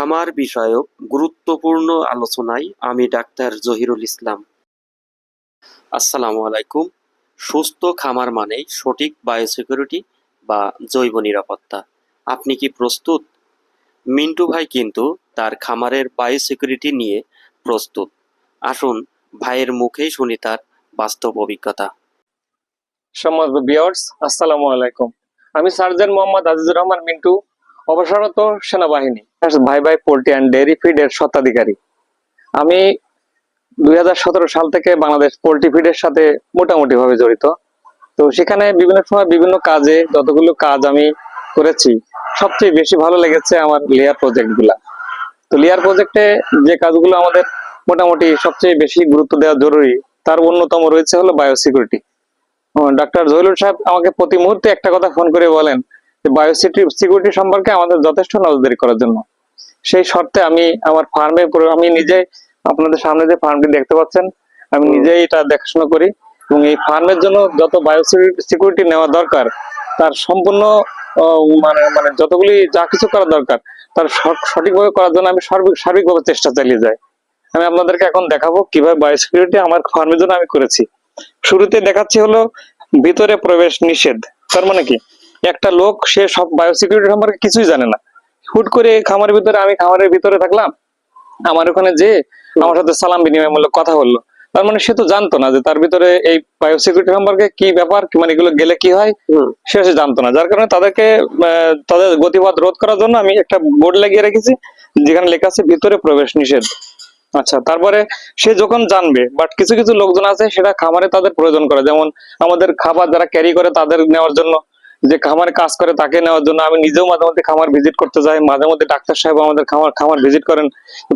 খামার বিষয়ক গুরুত্বপূর্ণ আলোচনায় আমি ডাক্তার জহিরুল ইসলাম। আসসালামু আলাইকুম। সুস্থ খামার মানেই সঠিক বায়োসিকিউরিটি বা জৈব নিরাপত্তা। আপনি কি প্রস্তুত? মিন্টু ভাই কিন্তু তার খামারের বায়োসিকিউরিটি নিয়ে প্রস্তুত। আসুন ভাইয়ের মুখেই শুনি তার বাস্তব অভিজ্ঞতা। সম্মানিত বিয়ার্স আসসালামু আলাইকুম। আমি সার্জন মোহাম্মদ আজিজুর রহমান মিন্টু অবসররত সেনাবাহিনী ভাই ভাই পোল্ট্রি অ্যান্ড ডেয়ারি ফিড এর স্বত্বাধিকারী। আমি দুই হাজার সতেরো সাল থেকে বাংলাদেশ পোল্ট্রি ফিডের সাথে মোটামুটি ভাবে জড়িত। তো সেখানে বিভিন্ন সময় বিভিন্ন কাজে যতগুলো কাজ আমি করেছি, সবচেয়ে বেশি ভালো লেগেছে আমার লেয়ার প্রজেক্টগুলা তো লেয়ার প্রজেক্টে যে কাজগুলো আমাদের মোটামুটি সবচেয়ে বেশি গুরুত্ব দেওয়া জরুরি, তার অন্যতম রয়েছে হলো বায়োসিকিউরিটি ডাক্তার জহিরুল সাহেব আমাকে প্রতি মুহূর্তে একটা কথা ফোন করে বলেন বায়োসিটি সিকিউরিটি সম্পর্কে আমাদের যথেষ্ট নজরদারি করার জন্য। সেই শর্তে আমি আমার ফার্মে আমি নিজে আপনাদের সামনে যে ফার্মটি দেখতে পাচ্ছেন আমি নিজেই এটা দেখাশোনা করি। এবং এই ফার্মের জন্য যত বায়োসিকিউরিটি নেওয়া দরকার তার সম্পূর্ণ মানে মানে যতগুলি যা কিছু করা দরকার তার সঠ- সঠিকভাবে করার জন্য আমি সার্বিক সার্বিকভাবে চেষ্টা চালিয়ে যাই। আমি আপনাদেরকে এখন দেখাবো কীভাবে বায়োসিকিউরিটি আমার ফার্মের জন্য আমি করেছি। শুরুতে দেখাচ্ছি হলো ভিতরে প্রবেশ নিষেধ তার মানে কি? একটা লোক সে সব বায়োসিকিউরিটি সম্পর্কে কিছুই জানে না। হুট করে খামারের ভিতরে আমি খামারের ভিতরে থাকলাম। আমার ওখানে যে আমার সাথে সালাম বিনিময়মূলক কথা বলল। তার মানে সে তো জানতো না যে তার ভিতরে এই বায়োসিকিউরিটি সম্পর্কে কি ব্যাপার কি মানে এগুলো গেলে কি হয়? সে সে জানতো না। যার কারণে তাদেরকে তাদের গতিবাদ রোধ করার জন্য আমি একটা বোর্ড লাগিয়ে রেখেছি যেখানে লেখা আছে ভিতরে প্রবেশ নিষেধ। আচ্ছা তারপরে সে যখন জানবে বাট কিছু কিছু লোকজন আছে সেটা খামারে তাদের প্রয়োজন করে। যেমন আমাদের খাবার যারা ক্যারি করে তাদের নেওয়ার জন্য যে খামারে কাজ করে তাকে নেওয়ার জন্য আমি নিজেও মাঝে মধ্যে খামার ভিজিট করতে যাই, মাঝে মধ্যে ডাক্তার সাহেব আমাদের খামার খামার ভিজিট করেন।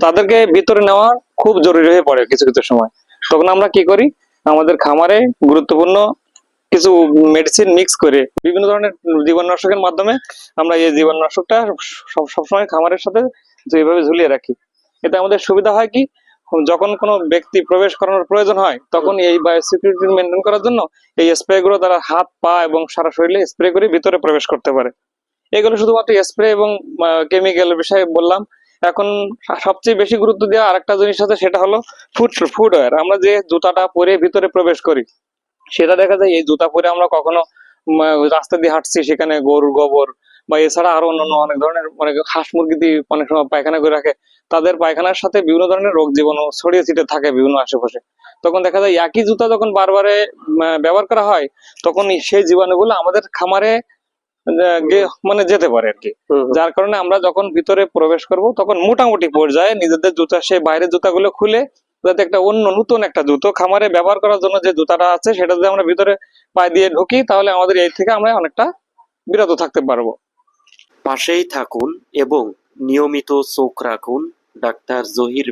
তাদেরকে ভিতরে নেওয়া খুব জরুরি হয়ে পড়ে কিছু কিছু সময়। তখন আমরা কি করি, আমাদের খামারে গুরুত্বপূর্ণ কিছু মেডিসিন মিক্স করে বিভিন্ন ধরনের জীবাণুনাশকের মাধ্যমে আমরা এই জীবাণুনাশকটা সব, সবসময় খামারের সাথে এইভাবে ঝুলিয়ে রাখি। এতে আমাদের সুবিধা হয় কি যখন কোনো ব্যক্তি প্রবেশ করানোর প্রয়োজন হয়, তখন এই বায়োসিকিউরিটি মেনটেন করার জন্য এই স্প্রে গুলো তারা হাত, পা এবং সারা শরীরে স্প্রে করে ভিতরে প্রবেশ করতে পারে। এগুলো শুধুমাত্র স্প্রে এবং কেমিক্যাল বিষয়ে বললাম। এখন সবচেয়ে বেশি গুরুত্ব দেওয়া আরেকটা জিনিস আছে, সেটা হলো ফুড ফুটওয়্যার আমরা যে জুতাটা পরে ভিতরে প্রবেশ করি, সেটা দেখা যায় এই জুতা পরে আমরা কখনো রাস্তা দিয়ে হাঁটছি, সেখানে গরুর গোবর বা এছাড়া আরও অন্যান্য অনেক ধরনের অনেক হাঁস মুরগি দিয়ে অনেক সময় পায়খানা করে রাখে তাদের পায়খানার সাথে বিভিন্ন ধরনের রোগ জীবাণু ছড়িয়ে ছিটে থাকে বিভিন্ন আশেপাশে। তখন দেখা যায় একই জুতা যখন বারবারে ব্যবহার করা হয় তখন সেই জীবাণুগুলো আমাদের খামারে মানে যেতে পারে আর কি যার কারণে আমরা যখন ভিতরে প্রবেশ করব তখন মোটামুটি পর্যায়ে নিজেদের জুতা সে বাইরের জুতাগুলো খুলে যাতে একটা অন্য নতুন একটা জুতো খামারে ব্যবহার করার জন্য যে জুতাটা আছে সেটা যদি আমরা ভিতরে পায়ে দিয়ে ঢুকি তাহলে আমাদের এই থেকে আমরা অনেকটা বিরত থাকতে পারব। পাশেই থাকুন এবং নিয়মিত চোখ রাখুন ডাক্তার জহির